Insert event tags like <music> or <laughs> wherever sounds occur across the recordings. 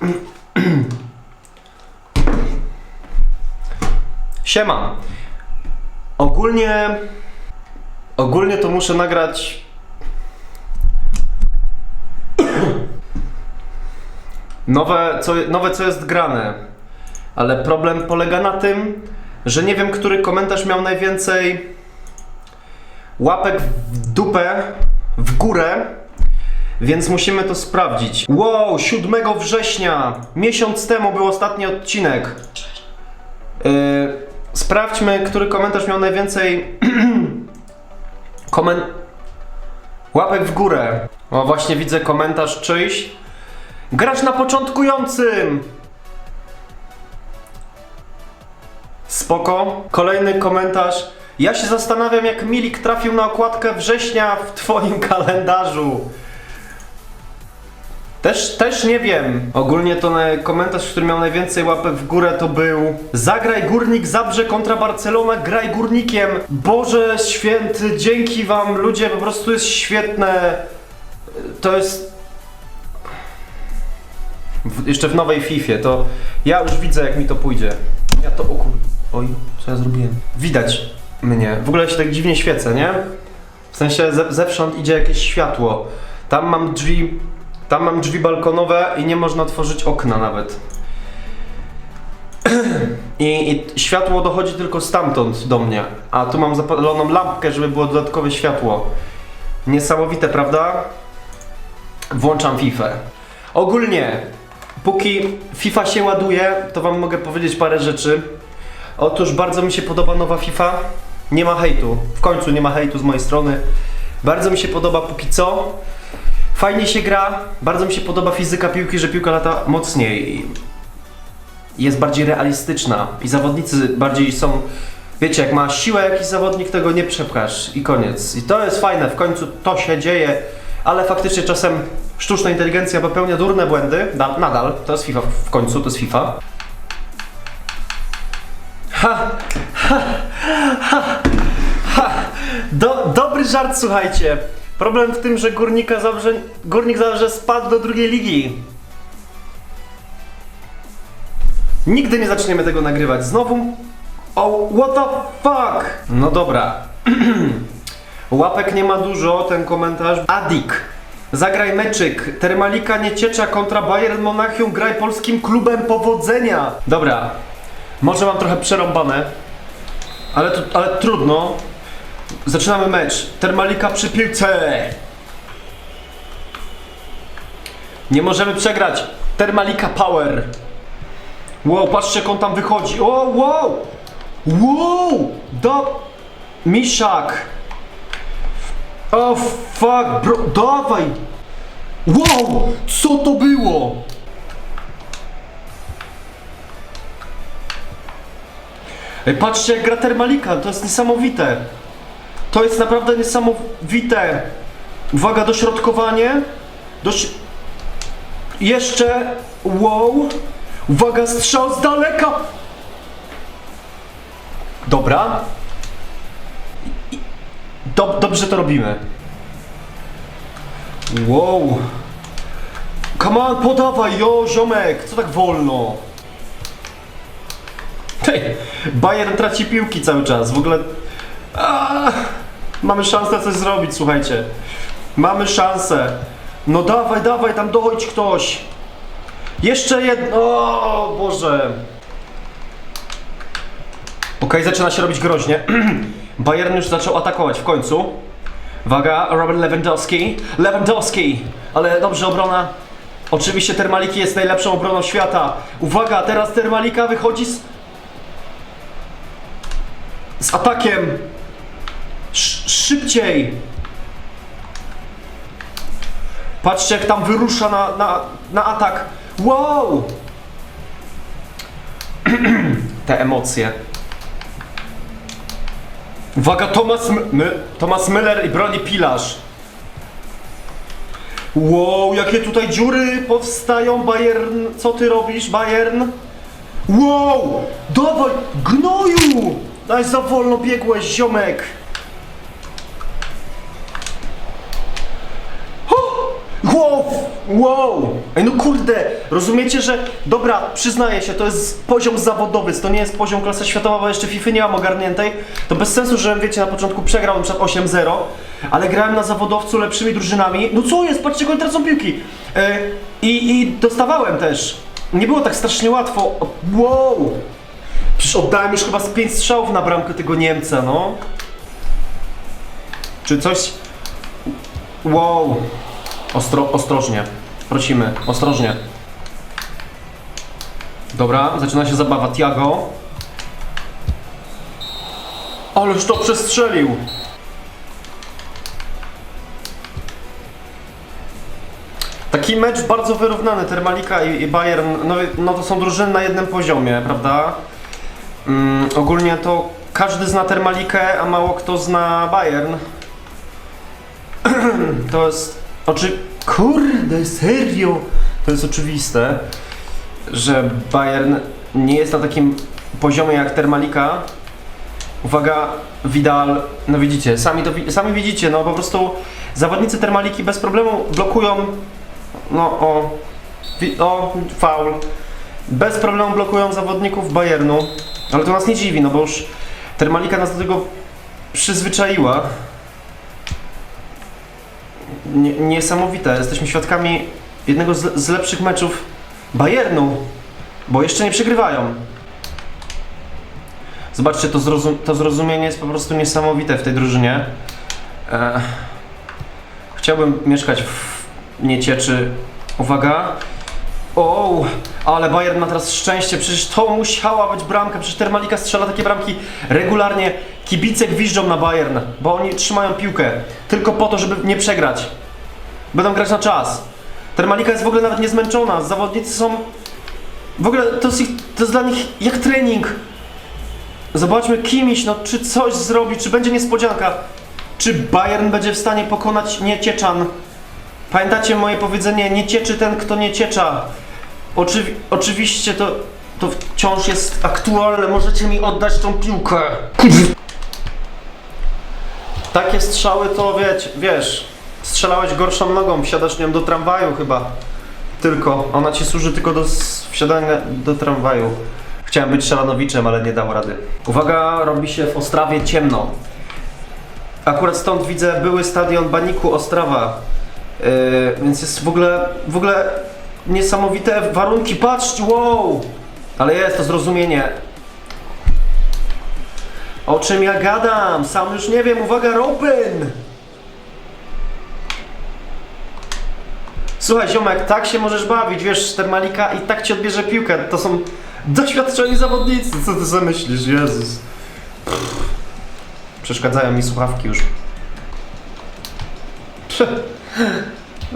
<clears throat> Siema. Ogólnie... Ogólnie to muszę nagrać... <clears throat> Nowe co, nowe, co jest grane. Ale problem polega na tym, że nie wiem, który komentarz miał najwięcej łapek w dupę, w górę, więc musimy to sprawdzić. Wow, 7 września, miesiąc temu był ostatni odcinek. Yy, sprawdźmy, który komentarz miał najwięcej <clears throat> komen... łapek w górę. O, właśnie widzę komentarz czyjś. Grać na początkującym! Spoko. Kolejny komentarz. Ja się zastanawiam, jak Milik trafił na okładkę września w twoim <laughs> kalendarzu. Też, też nie wiem. Ogólnie to na komentarz, który miał najwięcej łapek w górę to był Zagraj Górnik Zabrze kontra Barcelona, graj Górnikiem. Boże święty, dzięki wam ludzie, po prostu jest świetne. To jest... W, jeszcze w nowej Fifie, to ja już widzę jak mi to pójdzie. Ja to, o kur... Oj, co ja zrobiłem? Widać mnie. W ogóle się tak dziwnie świecę, nie? W sensie ze, zewsząd idzie jakieś światło. Tam mam drzwi, tam mam drzwi balkonowe i nie można otworzyć okna nawet. <clears throat> I, I światło dochodzi tylko stamtąd do mnie. A tu mam zapaloną lampkę, żeby było dodatkowe światło. Niesamowite, prawda? Włączam FIFA. Ogólnie, póki FIFA się ładuje, to wam mogę powiedzieć parę rzeczy. Otóż bardzo mi się podoba nowa FIFA. Nie ma hejtu. W końcu nie ma hejtu z mojej strony. Bardzo mi się podoba póki co. Fajnie się gra. Bardzo mi się podoba fizyka piłki, że piłka lata mocniej. Jest bardziej realistyczna i zawodnicy bardziej są. Wiecie, jak ma siłę jakiś zawodnik, tego nie przepchasz i koniec. I to jest fajne, w końcu to się dzieje, ale faktycznie czasem sztuczna inteligencja popełnia durne błędy. Na, nadal, to jest FIFA w końcu, to jest FIFA. Ha, ha, ha, ha. Do, dobry żart, słuchajcie. Problem w tym, że górnika zawsze, górnik zawsze spadł do drugiej ligi. Nigdy nie zaczniemy tego nagrywać. Znowu. O, what the fuck? No dobra. <clears throat> Łapek nie ma dużo, ten komentarz. Adik. Zagraj meczyk. Termalika Nieciecza kontra Bayern Monachium. Graj polskim klubem powodzenia. Dobra. Może mam trochę przerąbane. Ale, to, ale trudno. Zaczynamy mecz. Termalika przy piłce. Nie możemy przegrać. Termalika Power. Wow, patrzcie jak on tam wychodzi. O, wow! Wow! Do... Miszak! O, fuck, bro, dawaj! Wow! Co to było? Ej, patrzcie jak gra Termalika, to jest niesamowite. To jest naprawdę niesamowite. Uwaga, dośrodkowanie. Doś... Jeszcze... Wow! Uwaga, strzał z daleka! Dobra. Dob dobrze to robimy. Wow. Come on, podawaj, jo, ziomek, co tak wolno? Hej, Bayern traci piłki cały czas, w ogóle... Aaa, mamy szansę coś zrobić, słuchajcie. Mamy szansę. No dawaj, dawaj, tam dochodź ktoś. Jeszcze jedno. O Boże. Okej, zaczyna się robić groźnie. <clears throat> Bayern już zaczął atakować w końcu. Uwaga, Robert Lewandowski. Lewandowski! Ale dobrze obrona. Oczywiście Termaliki jest najlepszą obroną świata. Uwaga, teraz Termalika wychodzi z... Z atakiem. Sz szybciej. Patrzcie jak tam wyrusza na, na, na atak. Wow! <clears throat> Te emocje. Uwaga, Thomas, M- Thomas Müller i broni pilarz. Wow, jakie tutaj dziury powstają, Bayern. Co ty robisz, Bayern? Wow! Dawaj, gnoju! Daj za wolno biegłeś, ziomek. Wow! Wow! Ej, no kurde, rozumiecie, że dobra, przyznaję się, to jest poziom zawodowy, to nie jest poziom klasa światowa, bo jeszcze FIFA nie mam ogarniętej. To bez sensu, że wiecie, na początku przegrał na przykład 8-0, ale grałem na zawodowcu lepszymi drużynami. No co jest, patrzcie, oni tracą piłki. E, i, I dostawałem też. Nie było tak strasznie łatwo. Wow! Przecież oddałem już chyba z 5 strzałów na bramkę tego Niemca, no. Czy coś... Wow! Ostro, ostrożnie. Prosimy, ostrożnie. Dobra, zaczyna się zabawa. Tiago. Ależ to przestrzelił. Taki mecz bardzo wyrównany, Termalika i, i Bayern, no, no to są drużyny na jednym poziomie, prawda? Mm, ogólnie to każdy zna Termalikę, a mało kto zna Bayern. <clears throat> To jest oczy... Kurde, serio? To jest oczywiste, że Bayern nie jest na takim poziomie jak Termalika. Uwaga, Vidal, no widzicie, sami to sami widzicie, no po prostu zawodnicy Termaliki bez problemu blokują, no o, o, faul. Bez problemu blokują zawodników Bayernu, ale to nas nie dziwi, no bo już Termalika nas do tego przyzwyczaiła. Nie, niesamowite. Jesteśmy świadkami jednego z, z lepszych meczów Bayernu, bo jeszcze nie przegrywają. Zobaczcie, to, zrozum to zrozumienie jest po prostu niesamowite w tej drużynie. E, chciałbym mieszkać w Niecieczy. Uwaga. O, ale Bayern ma teraz szczęście, przecież to musiała być bramka, przecież Termalika strzela takie bramki regularnie. Kibice gwiżdżą na Bayern, bo oni trzymają piłkę tylko po to, żeby nie przegrać. Będą grać na czas. Termalika jest w ogóle nawet niezmęczona, zawodnicy są... W ogóle to jest, ich, to jest dla nich jak trening. Zobaczmy kimś, no czy coś zrobi, czy będzie niespodzianka. Czy Bayern będzie w stanie pokonać Niecieczan? Pamiętacie moje powiedzenie, nie cieczy ten, kto nie ciecza. Oczywi oczywiście to, to wciąż jest aktualne, możecie mi oddać tą piłkę. Takie strzały to wiesz, wiesz, strzelałeś gorszą nogą, wsiadasz nią do tramwaju chyba. Tylko, ona ci służy tylko do wsiadania do tramwaju. Chciałem być szalanowiczem, ale nie dało rady. Uwaga, robi się w Ostrawie ciemno. Akurat stąd widzę były stadion Baniku Ostrawa. Yy, więc jest w ogóle, w ogóle niesamowite warunki. Patrzcie, wow! Ale jest to zrozumienie. O czym ja gadam? Sam już nie wiem. Uwaga, Robin! Słuchaj, ziomek, tak się możesz bawić, wiesz, Termalika i tak ci odbierze piłkę. To są doświadczeni zawodnicy. Co ty zamyślisz? Jezus. Pff. Przeszkadzają mi słuchawki już.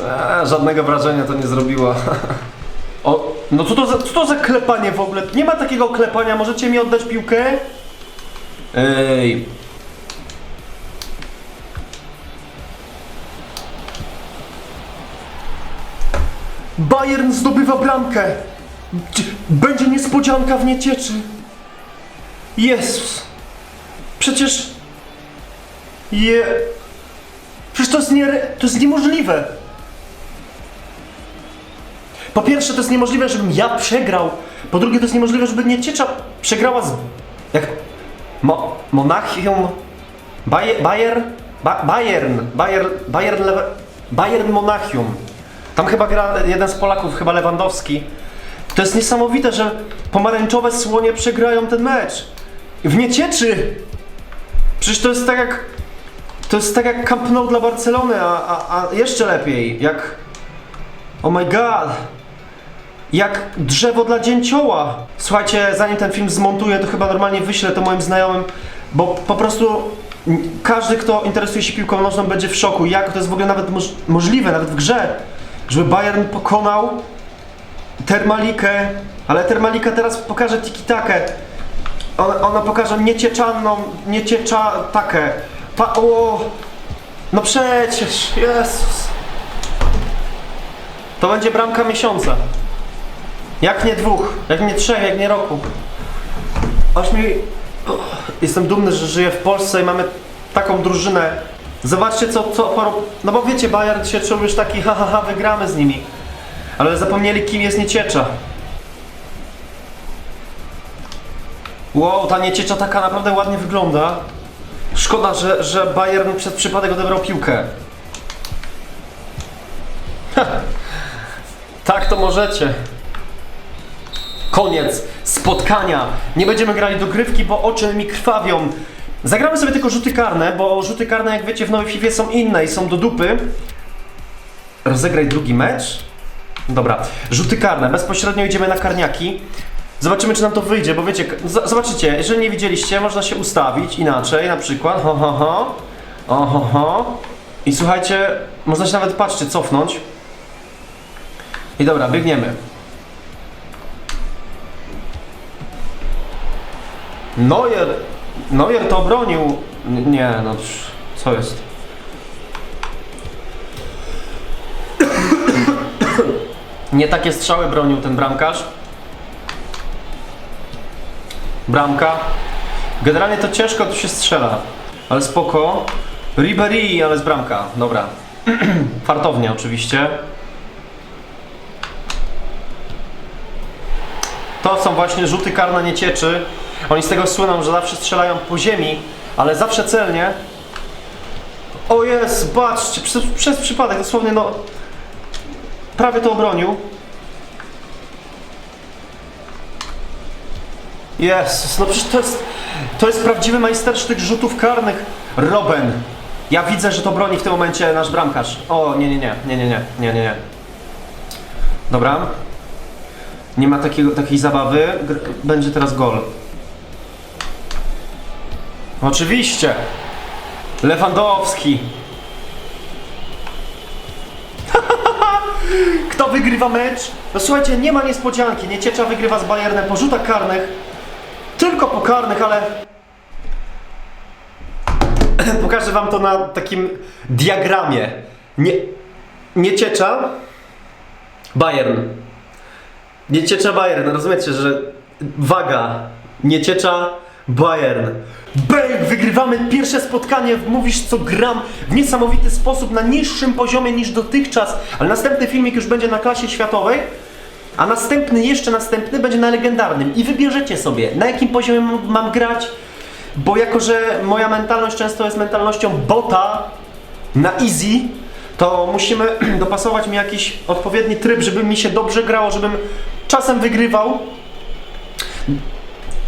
A, żadnego wrażenia to nie zrobiło. <laughs> O, no co to, za, co to za klepanie w ogóle? Nie ma takiego klepania, możecie mi oddać piłkę? Ej. Bayern zdobywa bramkę. Będzie niespodzianka w niecieczy. Jezus. Przecież... Je... Przecież to jest, nie, to jest niemożliwe. Po pierwsze, to jest niemożliwe, żebym ja przegrał. Po drugie, to jest niemożliwe, żeby Nieciecza przegrała z... Jak... Mo, Monachium... Bayer... Bayer... Ba, Bayern... Bayern... Bayern... Bayern Monachium. Tam chyba gra jeden z Polaków, chyba Lewandowski. To jest niesamowite, że pomarańczowe słonie przegrają ten mecz. W Niecieczy! Przecież to jest tak jak... To jest tak jak Camp Nou dla Barcelony, a, a, a jeszcze lepiej. Jak... Oh my god! Jak drzewo dla dzięcioła. Słuchajcie, zanim ten film zmontuję, to chyba normalnie wyślę to moim znajomym, bo po prostu każdy, kto interesuje się piłką nożną, będzie w szoku. Jak to jest w ogóle nawet moż możliwe, nawet w grze, żeby Bayern pokonał Termalikę, ale Termalika teraz pokaże tiki-takę. Ona, ona pokaże niecieczanną, nieciecza-takę. Pa o! No przecież, Jezus. To będzie bramka miesiąca. Jak nie dwóch, jak nie trzech, jak nie roku. Aż mi... Jestem dumny, że żyję w Polsce i mamy taką drużynę. Zobaczcie co, co. No bo wiecie, Bayern się czuł już taki ha, ha, ha, wygramy z nimi. Ale zapomnieli kim jest nieciecza. Wow, ta nieciecza taka naprawdę ładnie wygląda. Szkoda, że, że Bayern przez przypadek odebrał piłkę. <laughs> tak to możecie. Koniec spotkania. Nie będziemy grali do grywki, bo oczy mi krwawią. Zagramy sobie tylko rzuty karne, bo rzuty karne, jak wiecie, w nowej FIFA są inne i są do dupy. Rozegraj drugi mecz. Dobra, rzuty karne. Bezpośrednio idziemy na karniaki. Zobaczymy, czy nam to wyjdzie, bo wiecie, zobaczycie, jeżeli nie widzieliście, można się ustawić inaczej, na przykład, ho, ho, ho, o, ho, ho. I słuchajcie, można się nawet, patrzcie, cofnąć. I dobra, biegniemy. Neuer, Neuer to obronił. Nie, no co jest? <coughs> Nie takie strzały bronił ten bramkarz. Bramka. Generalnie to ciężko tu się strzela, ale spoko. Ribery, ale z bramka. Dobra. <clears throat> Fartownie oczywiście. To są właśnie rzuty karne nie cieczy. Oni z tego słyną, że zawsze strzelają po ziemi, ale zawsze celnie. O jest, patrzcie, przez, przez przypadek, dosłownie no... Prawie to obronił. Jezus, no przecież to jest, to jest prawdziwy majstersztyk rzutów karnych. Robben. Ja widzę, że to broni w tym momencie nasz bramkarz. O, nie, nie, nie, nie, nie, nie, nie, nie, nie. Dobra. Nie ma takiego, takiej zabawy. Będzie teraz gol. Oczywiście. Lewandowski. <laughs> Kto wygrywa mecz? No słuchajcie, nie ma niespodzianki. Nieciecza wygrywa z Bayernem po rzutach karnych. Tylko po karnych, ale... <clears throat> Pokażę wam to na takim diagramie. Nie... Nieciecza... Bayern. Nieciecza Bayern, rozumiecie, że waga, nieciecza Bayern. Bang! Wygrywamy pierwsze spotkanie, mówisz co gram w niesamowity sposób, na niższym poziomie niż dotychczas, ale następny filmik już będzie na klasie światowej, a następny, jeszcze następny będzie na legendarnym i wybierzecie sobie, na jakim poziomie mam grać, bo jako, że moja mentalność często jest mentalnością bota na easy, to musimy <clears throat> dopasować mi jakiś odpowiedni tryb, żeby mi się dobrze grało, żebym czasem wygrywał.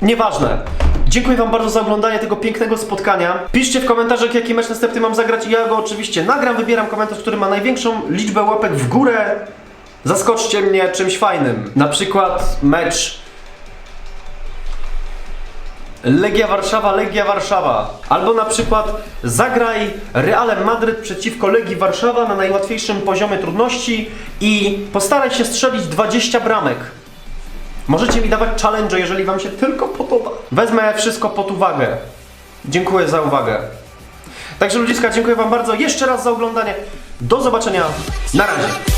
Nieważne. Dziękuję Wam bardzo za oglądanie tego pięknego spotkania. Piszcie w komentarzach, jaki mecz następny mam zagrać i ja go oczywiście nagram. Wybieram komentarz, który ma największą liczbę łapek w górę. Zaskoczcie mnie czymś fajnym. Na przykład mecz Legia Warszawa, Legia Warszawa. Albo na przykład zagraj Realem Madryt przeciwko Legii Warszawa na najłatwiejszym poziomie trudności i postaraj się strzelić 20 bramek. Możecie mi dawać challenge, jeżeli Wam się tylko podoba. Wezmę wszystko pod uwagę. Dziękuję za uwagę. Także ludziska, dziękuję Wam bardzo jeszcze raz za oglądanie. Do zobaczenia. Na razie.